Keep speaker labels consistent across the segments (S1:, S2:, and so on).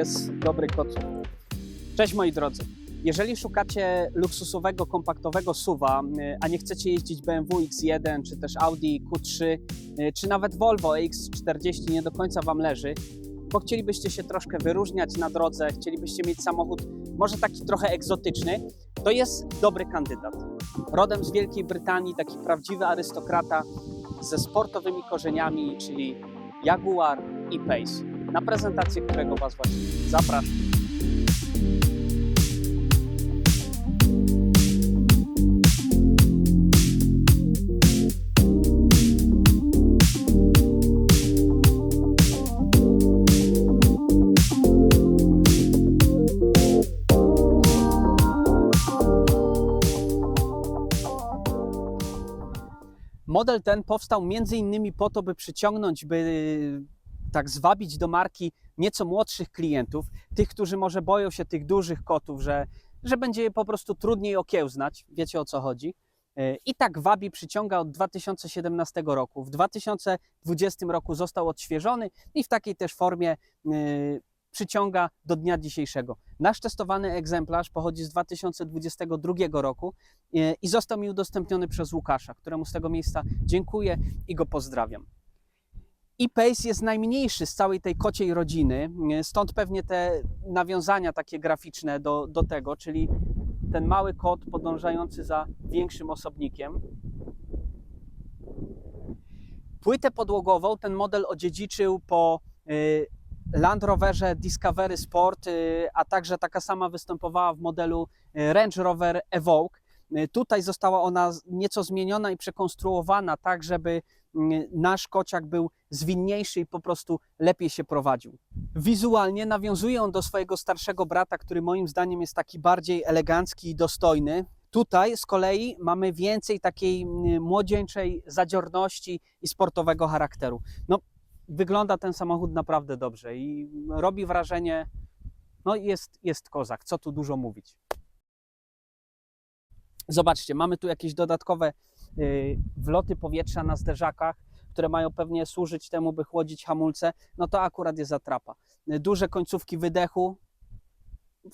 S1: jest dobry kocur. Cześć moi drodzy. Jeżeli szukacie luksusowego, kompaktowego SUVa, y, a nie chcecie jeździć BMW X1, czy też Audi Q3, y, czy nawet Volvo X40 nie do końca Wam leży, bo chcielibyście się troszkę wyróżniać na drodze, chcielibyście mieć samochód może taki trochę egzotyczny, to jest dobry kandydat. Rodem z Wielkiej Brytanii, taki prawdziwy arystokrata ze sportowymi korzeniami, czyli Jaguar i Pace, na prezentację którego Was właśnie zapraszam. Model ten powstał między innymi po to, by przyciągnąć, by tak zwabić do marki nieco młodszych klientów, tych, którzy może boją się tych dużych kotów, że, że będzie je po prostu trudniej okiełznać, wiecie o co chodzi. Yy, I tak wabi, przyciąga od 2017 roku. W 2020 roku został odświeżony i w takiej też formie yy, przyciąga do dnia dzisiejszego. Nasz testowany egzemplarz pochodzi z 2022 roku e, i został mi udostępniony przez Łukasza, któremu z tego miejsca dziękuję i go pozdrawiam. I Pace jest najmniejszy z całej tej kociej rodziny, stąd pewnie te nawiązania takie graficzne do, do tego, czyli ten mały kot podążający za większym osobnikiem. Płytę podłogową ten model odziedziczył po e, Land Roverze Discovery Sport, y, a także taka sama występowała w modelu y, Range Rover Evoque. Y, Tutaj została ona nieco zmieniona i przekonstruowana tak, żeby nasz kociak był zwinniejszy i po prostu lepiej się prowadził. Wizualnie nawiązuje on do swojego starszego brata, który moim zdaniem jest taki bardziej elegancki i dostojny. Tutaj z kolei mamy więcej takiej młodzieńczej zadziorności i sportowego charakteru. No, wygląda ten samochód naprawdę dobrze i robi wrażenie, no jest, jest kozak, co tu dużo mówić. Zobaczcie, mamy tu jakieś dodatkowe wloty powietrza na zderzakach, które mają pewnie służyć temu, by chłodzić hamulce, no to akurat jest atrapa. Y, Duże końcówki wydechu,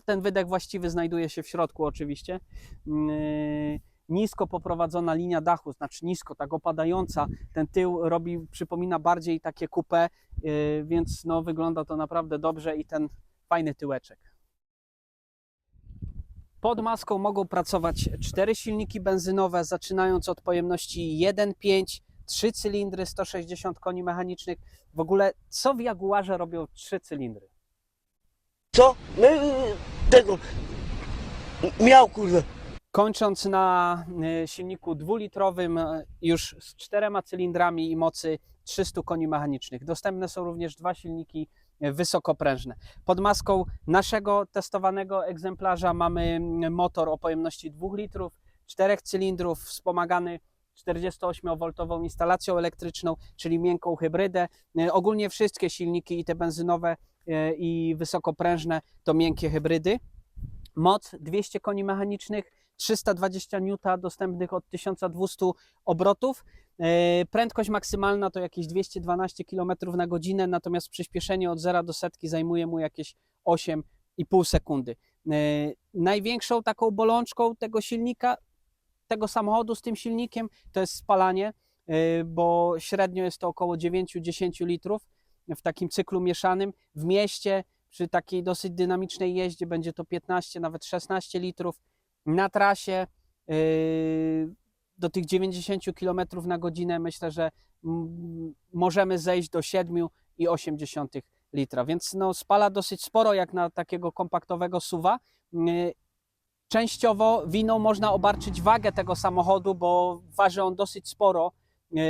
S1: ten wydech właściwy znajduje się w środku oczywiście. Yy, nisko poprowadzona linia dachu, znaczy nisko, tak opadająca, ten tył robi, przypomina bardziej takie yy, więc no, wygląda to naprawdę dobrze i ten fajny tyłeczek. Pod maską mogą pracować cztery silniki benzynowe, zaczynając od pojemności 1,5, 3 cylindry, 160 koni mechanicznych. W ogóle co w Jaguarze robią trzy cylindry?
S2: Co? No y, tego. Miał kurde.
S1: Kończąc na y, silniku dwulitrowym y, już z czterema cylindrami i mocy 300 koni mechanicznych. Dostępne są również dwa silniki wysokoprężne. Pod maską naszego testowanego egzemplarza mamy mm, motor o pojemności 2 litrów, 4 cylindrów, wspomagany 48V instalacją elektryczną, czyli miękką hybrydę. Y, Ogólnie wszystkie silniki i te benzynowe y, i wysokoprężne to miękkie hybrydy. Moc 200 koni mechanicznych, 320 N dostępnych od 1200 obrotów. E, Prędkość maksymalna to jakieś 212 km na godzinę, natomiast przyspieszenie od 0 do setki zajmuje mu jakieś 8,5 sekundy. E, Największą taką bolączką tego silnika, tego samochodu z tym silnikiem, to jest spalanie, e, bo średnio jest to około 9-10 litrów w takim cyklu mieszanym. W mieście przy takiej dosyć dynamicznej jeździe będzie to 15, nawet 16 litrów. Na trasie yy, do tych 90 km na godzinę myślę, że możemy zejść do 7,8 litra, więc no, spala dosyć sporo jak na takiego kompaktowego suwa. Yy, Częściowo winą można obarczyć wagę tego samochodu, bo waży on dosyć sporo, yy,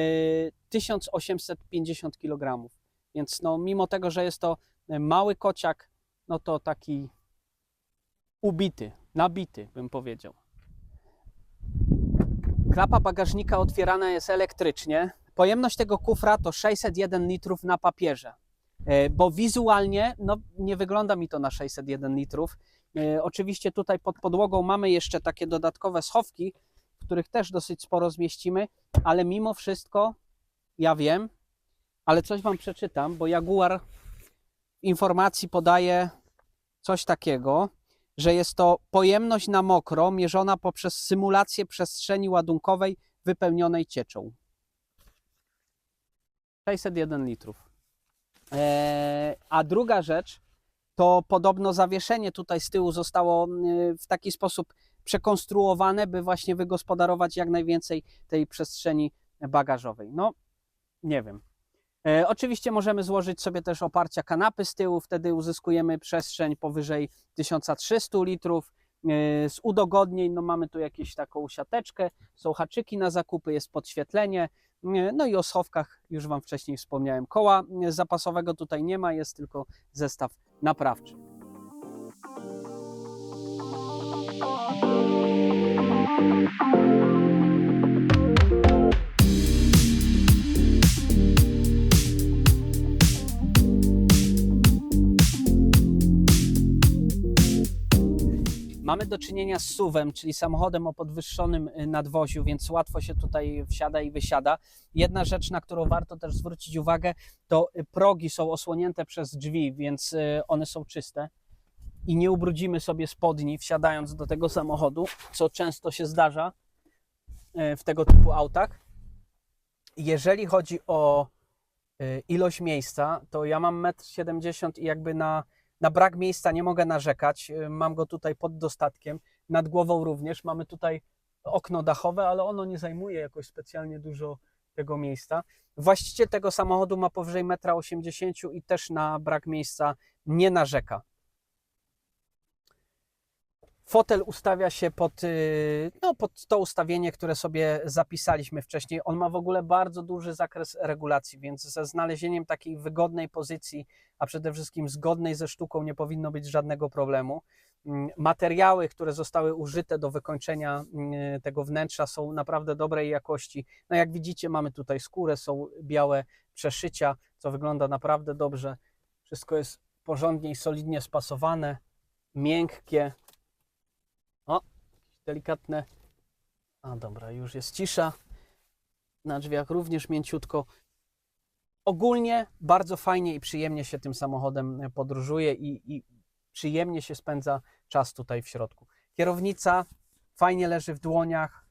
S1: 1850 kg. Więc no, mimo tego, że jest to mały kociak, no to taki ubity, nabity, bym powiedział. Klapa bagażnika otwierana jest elektrycznie. Pojemność tego kufra to 601 litrów na papierze, E, bo wizualnie no, nie wygląda mi to na 601 litrów. E, Oczywiście tutaj pod podłogą mamy jeszcze takie dodatkowe schowki, w których też dosyć sporo zmieścimy, ale mimo wszystko, ja wiem, ale coś Wam przeczytam, bo Jaguar informacji podaje coś takiego, że jest to pojemność na mokro mierzona poprzez symulację przestrzeni ładunkowej wypełnionej cieczą. 601 litrów. Eee, a druga rzecz, to podobno zawieszenie tutaj z tyłu zostało y, w taki sposób przekonstruowane, by właśnie wygospodarować jak najwięcej tej przestrzeni bagażowej. No, nie wiem. E, oczywiście możemy złożyć sobie też oparcia kanapy z tyłu, wtedy uzyskujemy przestrzeń powyżej 1300 litrów. E, z udogodnień no mamy tu jakąś taką siateczkę, są haczyki na zakupy, jest podświetlenie. E, No i o schowkach już Wam wcześniej wspomniałem. Koła zapasowego tutaj nie ma, jest tylko zestaw naprawczy. Mamy do czynienia z SUV-em, czyli samochodem o podwyższonym y, nadwoziu, więc łatwo się tutaj wsiada i wysiada. Jedna rzecz, na którą warto też zwrócić uwagę, to y, progi są osłonięte przez drzwi, więc y, one są czyste i nie ubrudzimy sobie spodni wsiadając do tego samochodu, co często się zdarza w tego typu autach. Jeżeli chodzi o ilość miejsca, to ja mam 1,70 m i jakby na na brak miejsca nie mogę narzekać. Y, Mam go tutaj pod dostatkiem. Nad głową również. Mamy tutaj okno dachowe, ale ono nie zajmuje jakoś specjalnie dużo tego miejsca. Właściciel tego samochodu ma powyżej 1,80 m i też na brak miejsca nie narzeka. Fotel ustawia się pod, y, no, pod to ustawienie, które sobie zapisaliśmy wcześniej. On ma w ogóle bardzo duży zakres regulacji, więc ze znalezieniem takiej wygodnej pozycji, a przede wszystkim zgodnej ze sztuką, nie powinno być żadnego problemu. Mm, Materiały, które zostały użyte do wykończenia mm, tego wnętrza, są naprawdę dobrej jakości. No, jak widzicie, mamy tutaj skórę, są białe przeszycia, co wygląda naprawdę dobrze. Wszystko jest porządnie i solidnie spasowane, miękkie. Delikatne. A dobra, już jest cisza. Na drzwiach również mięciutko. Ogólnie bardzo fajnie i przyjemnie się tym samochodem podróżuje i, i przyjemnie się spędza czas tutaj w środku. Kierownica fajnie leży w dłoniach,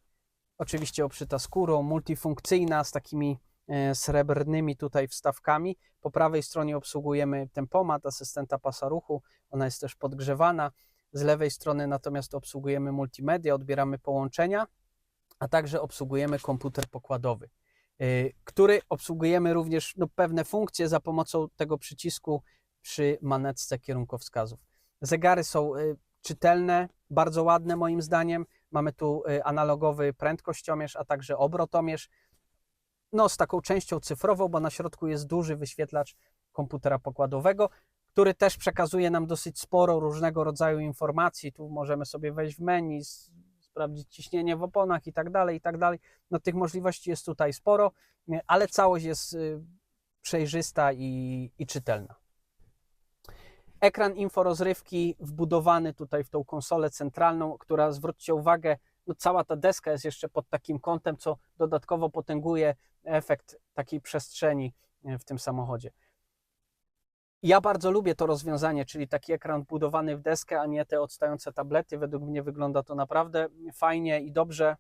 S1: oczywiście obszyta skórą, multifunkcyjna z takimi e, srebrnymi tutaj wstawkami. Po prawej stronie obsługujemy tempomat, asystenta pasa ruchu, ona jest też podgrzewana. Z lewej strony natomiast obsługujemy multimedia, odbieramy połączenia, a także obsługujemy komputer pokładowy, y, który obsługujemy również no, pewne funkcje za pomocą tego przycisku przy manetce kierunkowskazów. Zegary są y, czytelne, bardzo ładne moim zdaniem. Mamy tu y, analogowy prędkościomierz, a także obrotomierz. No, z taką częścią cyfrową, bo na środku jest duży wyświetlacz komputera pokładowego, który też przekazuje nam dosyć sporo różnego rodzaju informacji. Tu możemy sobie wejść w menu, sprawdzić ciśnienie w oponach i tak dalej, i tak dalej. No tych możliwości jest tutaj sporo, ale całość jest y, przejrzysta i, i czytelna. Ekran inforozrywki wbudowany tutaj w tą konsolę centralną, która zwróćcie uwagę, no cała ta deska jest jeszcze pod takim kątem, co dodatkowo potęguje efekt takiej przestrzeni y, w tym samochodzie. Ja bardzo lubię to rozwiązanie, czyli taki ekran budowany w deskę, a nie te odstające tablety. Według mnie wygląda to naprawdę fajnie i dobrze.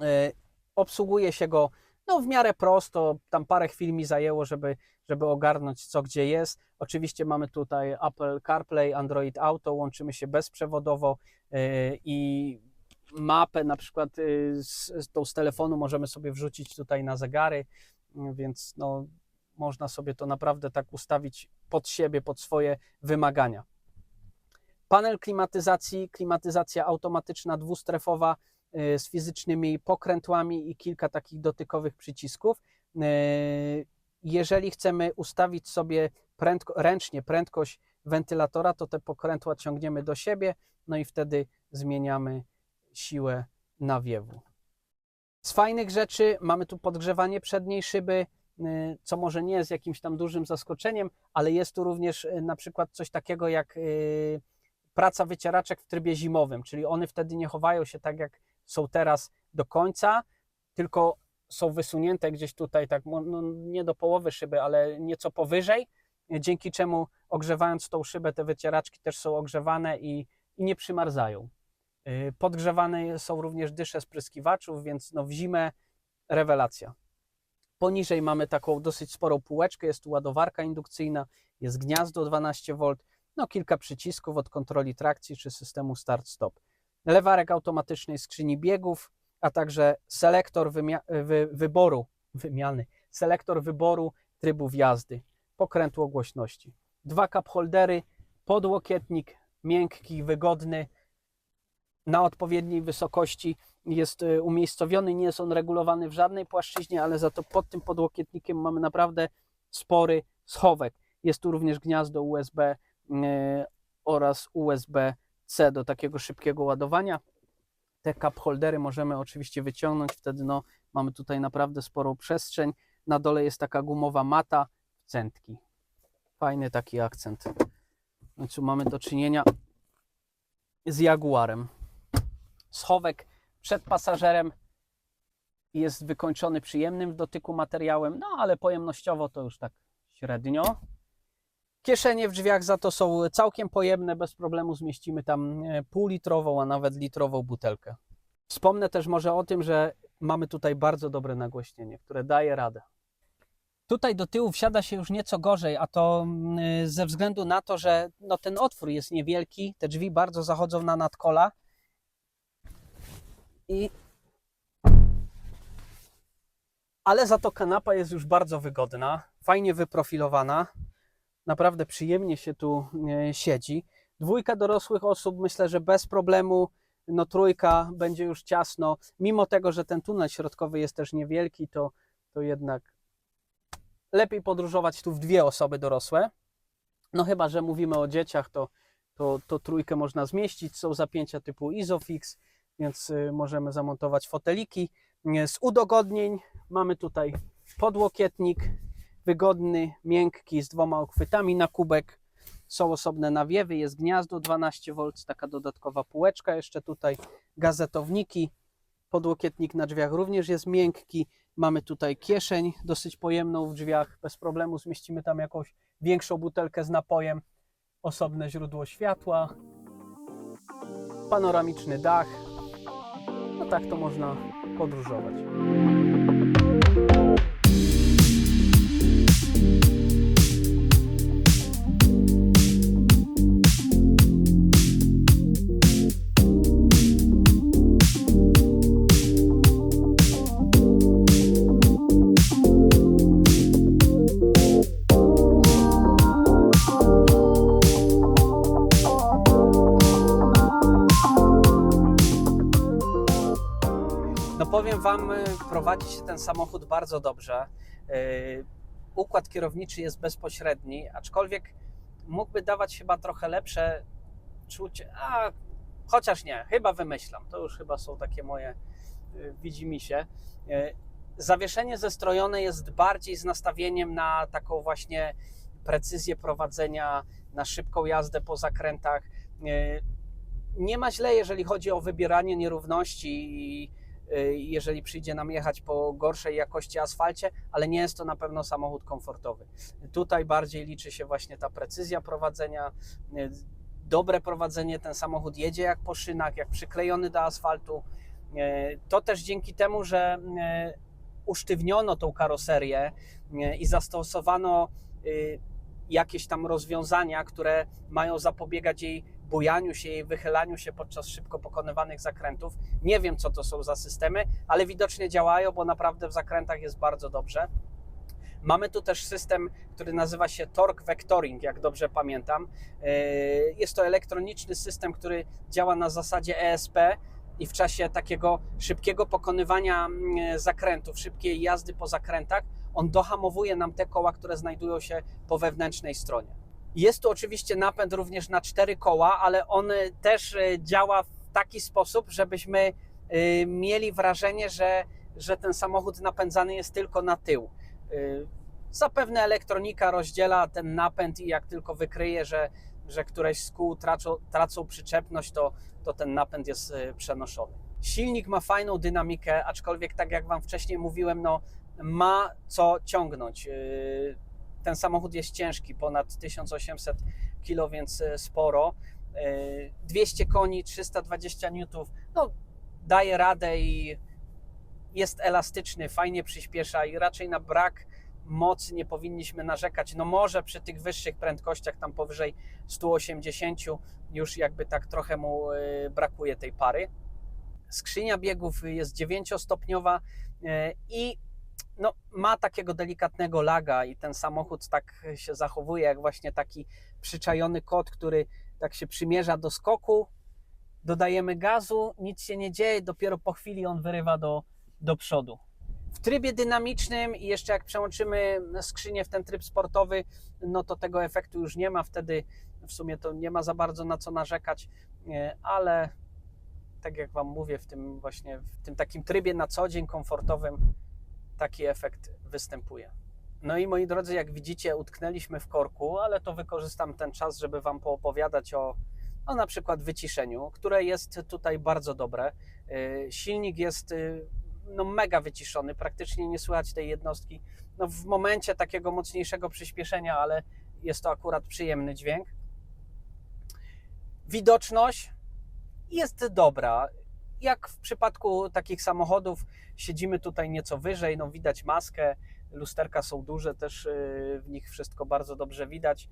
S1: E, Obsługuje się go no, w miarę prosto. Tam parę chwil mi zajęło, żeby, żeby ogarnąć co gdzie jest. Oczywiście mamy tutaj Apple CarPlay, Android Auto, łączymy się bezprzewodowo e, i mapę na przykład e, z, z tą z telefonu możemy sobie wrzucić tutaj na zegary, więc no, można sobie to naprawdę tak ustawić pod siebie, pod swoje wymagania. Panel klimatyzacji, klimatyzacja automatyczna dwustrefowa y, z fizycznymi pokrętłami i kilka takich dotykowych przycisków. Y, Jeżeli chcemy ustawić sobie prędko, ręcznie prędkość wentylatora, to te pokrętła ciągniemy do siebie, no i wtedy zmieniamy siłę nawiewu. Z fajnych rzeczy mamy tu podgrzewanie przedniej szyby, co może nie jest jakimś tam dużym zaskoczeniem, ale jest tu również y, na przykład coś takiego jak y, praca wycieraczek w trybie zimowym, czyli one wtedy nie chowają się tak jak są teraz do końca, tylko są wysunięte gdzieś tutaj, tak no, nie do połowy szyby, ale nieco powyżej dzięki czemu ogrzewając tą szybę, te wycieraczki też są ogrzewane i, i nie przymarzają. Y, Podgrzewane są również dysze spryskiwaczów, więc no w zimę rewelacja. Poniżej mamy taką dosyć sporą półeczkę, jest tu ładowarka indukcyjna, jest gniazdo 12V, no kilka przycisków od kontroli trakcji czy systemu start-stop. Lewarek automatycznej skrzyni biegów, a także selektor wy- wyboru, wymiany, selektor wyboru trybów jazdy, pokrętło głośności. Dwa cup holdery, podłokietnik, miękki, wygodny, na odpowiedniej wysokości jest y, umiejscowiony, nie jest on regulowany w żadnej płaszczyźnie, ale za to pod tym podłokietnikiem mamy naprawdę spory schowek. Jest tu również gniazdo USB y, oraz USB-C do takiego szybkiego ładowania. Te cup holdery możemy oczywiście wyciągnąć, wtedy no, mamy tutaj naprawdę sporą przestrzeń. Na dole jest taka gumowa mata w centki. Fajny taki akcent. W końcu mamy do czynienia z Jaguarem. Schowek przed pasażerem jest wykończony przyjemnym w dotyku materiałem, no ale pojemnościowo to już tak średnio. Kieszenie w drzwiach za to są całkiem pojemne, bez problemu zmieścimy tam e, półlitrową, a nawet litrową butelkę. Wspomnę też może o tym, że mamy tutaj bardzo dobre nagłośnienie, które daje radę. Tutaj do tyłu wsiada się już nieco gorzej, a to mm, ze względu na to, że no, ten otwór jest niewielki, te drzwi bardzo zachodzą na nadkola i ale za to kanapa jest już bardzo wygodna, fajnie wyprofilowana. Naprawdę przyjemnie się tu e, siedzi. Dwójka dorosłych osób myślę, że bez problemu. No trójka będzie już ciasno. Mimo tego, że ten tunel środkowy jest też niewielki, to, to jednak lepiej podróżować tu w dwie osoby dorosłe. No chyba, że mówimy o dzieciach, to, to, to trójkę można zmieścić. Są zapięcia typu Isofix, więc y, możemy zamontować foteliki. Y, Z udogodnień mamy tutaj podłokietnik, wygodny, miękki, z dwoma uchwytami na kubek. Są osobne nawiewy, jest gniazdo 12V, taka dodatkowa półeczka jeszcze tutaj, gazetowniki, podłokietnik na drzwiach również jest miękki. Mamy tutaj kieszeń dosyć pojemną w drzwiach, bez problemu zmieścimy tam jakąś większą butelkę z napojem, osobne źródło światła, panoramiczny dach. No tak to można podróżować. Prowadzi się ten samochód bardzo dobrze. Yy, Układ kierowniczy jest bezpośredni, aczkolwiek mógłby dawać chyba trochę lepsze czucie. A, chociaż nie, chyba wymyślam. To już chyba są takie moje yy, widzimisię. Yy, Zawieszenie zestrojone jest bardziej z nastawieniem na taką właśnie precyzję prowadzenia, na szybką jazdę po zakrętach. Nie ma źle, jeżeli chodzi o wybieranie nierówności i y, jeżeli przyjdzie nam jechać po gorszej jakości asfalcie, ale nie jest to na pewno samochód komfortowy. Tutaj bardziej liczy się właśnie ta precyzja prowadzenia, y, dobre prowadzenie, ten samochód jedzie jak po szynach, jak przyklejony do asfaltu. Y, To też dzięki temu, że y, usztywniono tą karoserię y, i zastosowano y, jakieś tam rozwiązania, które mają zapobiegać jej bujaniu się, jej wychylaniu się podczas szybko pokonywanych zakrętów. Nie wiem, co to są za systemy, ale widocznie działają, bo naprawdę w zakrętach jest bardzo dobrze. Mamy tu też system, który nazywa się Torque Vectoring, jak dobrze pamiętam. Yy, Jest to elektroniczny system, który działa na zasadzie ESP i w czasie takiego szybkiego pokonywania mm, zakrętów, szybkiej jazdy po zakrętach, on dohamowuje nam te koła, które znajdują się po wewnętrznej stronie. Jest tu oczywiście napęd również na cztery koła, ale on też y, działa w taki sposób, żebyśmy y, mieli wrażenie, że, że ten samochód napędzany jest tylko na tył. Y, Zapewne elektronika rozdziela ten napęd i jak tylko wykryje, że, że któreś z kół tracą, tracą przyczepność, to, to ten napęd jest przenoszony. Silnik ma fajną dynamikę, aczkolwiek tak jak Wam wcześniej mówiłem, no, ma co ciągnąć. Ten samochód jest ciężki, ponad 1800 kg, więc e, sporo. E, 200 koni, 320 N, no daje radę i jest elastyczny, fajnie przyspiesza i raczej na brak mocy nie powinniśmy narzekać. No może przy tych wyższych prędkościach, tam powyżej 180, już jakby tak trochę mu e, brakuje tej pary. Skrzynia biegów jest dziewięciostopniowa e, i no, ma takiego delikatnego laga i ten samochód tak się zachowuje jak właśnie taki przyczajony kot, który tak się przymierza do skoku, dodajemy gazu, nic się nie dzieje, dopiero po chwili on wyrywa do, do przodu. W trybie dynamicznym i jeszcze jak przełączymy skrzynię w ten tryb sportowy, no to tego efektu już nie ma, wtedy w sumie to nie ma za bardzo na co narzekać, e, ale tak jak Wam mówię, w tym właśnie w tym takim trybie na co dzień komfortowym taki efekt występuje. No i moi drodzy, jak widzicie, utknęliśmy w korku, ale to wykorzystam ten czas, żeby Wam poopowiadać o, o na przykład wyciszeniu, które jest tutaj bardzo dobre. Yy, Silnik jest yy, no, mega wyciszony, praktycznie nie słychać tej jednostki. No, w momencie takiego mocniejszego przyspieszenia, ale jest to akurat przyjemny dźwięk. Widoczność jest dobra. Jak w przypadku takich samochodów, siedzimy tutaj nieco wyżej, no widać maskę, lusterka są duże, też yy, w nich wszystko bardzo dobrze widać.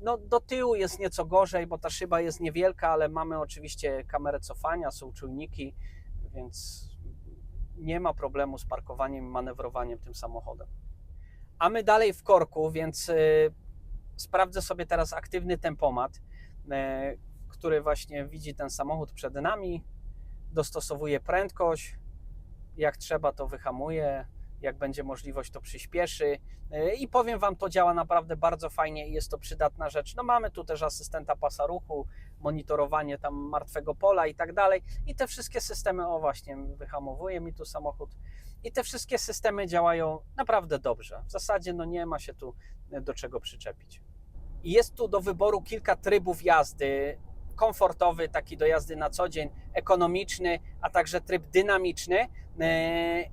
S1: No, do tyłu jest nieco gorzej, bo ta szyba jest niewielka, ale mamy oczywiście kamerę cofania, są czujniki, więc nie ma problemu z parkowaniem i manewrowaniem tym samochodem. A my dalej w korku, więc yy, sprawdzę sobie teraz aktywny tempomat, yy, który właśnie widzi ten samochód przed nami, dostosowuje prędkość, jak trzeba to wyhamuje, jak będzie możliwość to przyspieszy i powiem Wam, to działa naprawdę bardzo fajnie i jest to przydatna rzecz. No mamy tu też asystenta pasa ruchu, monitorowanie tam martwego pola i tak dalej i te wszystkie systemy, o właśnie, wyhamowuje mi tu samochód i te wszystkie systemy działają naprawdę dobrze. W zasadzie no nie ma się tu do czego przyczepić. Jest tu do wyboru kilka trybów jazdy. Komfortowy, taki do jazdy na co dzień, ekonomiczny, a także tryb dynamiczny. Yy,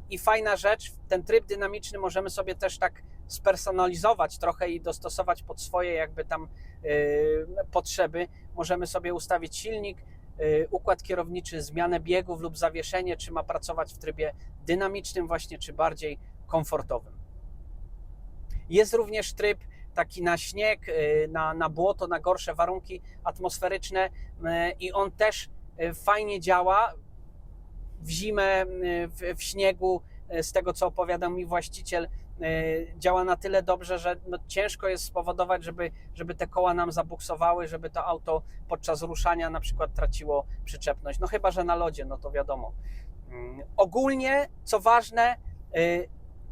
S1: I fajna rzecz, ten tryb dynamiczny możemy sobie też tak spersonalizować trochę i dostosować pod swoje jakby tam yy, potrzeby. Możemy sobie ustawić silnik, yy, układ kierowniczy, zmianę biegów lub zawieszenie, czy ma pracować w trybie dynamicznym właśnie, czy bardziej komfortowym. Jest również tryb taki na śnieg, y, na, na błoto, na gorsze warunki atmosferyczne y, i on też y, fajnie działa w zimę, w, w śniegu, z tego co opowiadał mi właściciel, działa na tyle dobrze, że no ciężko jest spowodować, żeby, żeby te koła nam zabuksowały, żeby to auto podczas ruszania na przykład traciło przyczepność. No chyba, że na lodzie, no to wiadomo. Mm, Ogólnie, co ważne,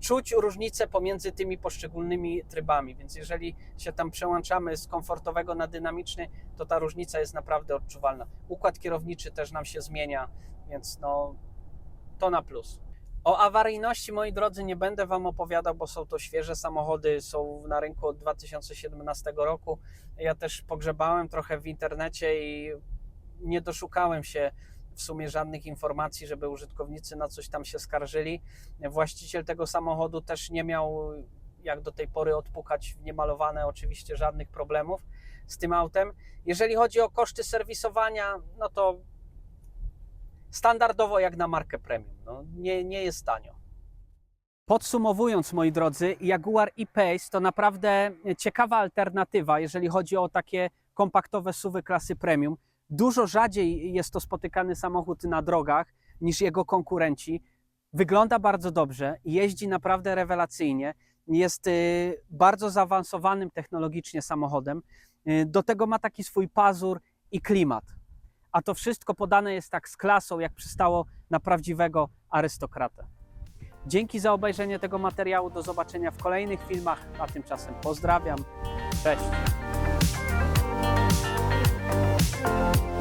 S1: czuć różnicę pomiędzy tymi poszczególnymi trybami, więc jeżeli się tam przełączamy z komfortowego na dynamiczny, to ta różnica jest naprawdę odczuwalna. Układ kierowniczy też nam się zmienia, więc no to na plus. O awaryjności, moi drodzy, nie będę Wam opowiadał, bo są to świeże samochody, są na rynku od 2017 roku. Ja też pogrzebałem trochę w internecie i nie doszukałem się w sumie żadnych informacji, żeby użytkownicy na coś tam się skarżyli. Właściciel tego samochodu też nie miał jak do tej pory odpukać w niemalowane oczywiście żadnych problemów z tym autem. Jeżeli chodzi o koszty serwisowania, no to standardowo jak na markę premium. No, nie, nie jest tanio. Podsumowując, moi drodzy, Jaguar E-Pace to naprawdę ciekawa alternatywa, jeżeli chodzi o takie kompaktowe suwy klasy premium. Dużo rzadziej jest to spotykany samochód na drogach niż jego konkurenci. Wygląda bardzo dobrze, jeździ naprawdę rewelacyjnie, jest y, bardzo zaawansowanym technologicznie samochodem. Y, Do tego ma taki swój pazur i klimat. A to wszystko podane jest tak z klasą, jak przystało na prawdziwego arystokratę. Dzięki za obejrzenie tego materiału. Do zobaczenia w kolejnych filmach, a tymczasem pozdrawiam. Cześć. Bye.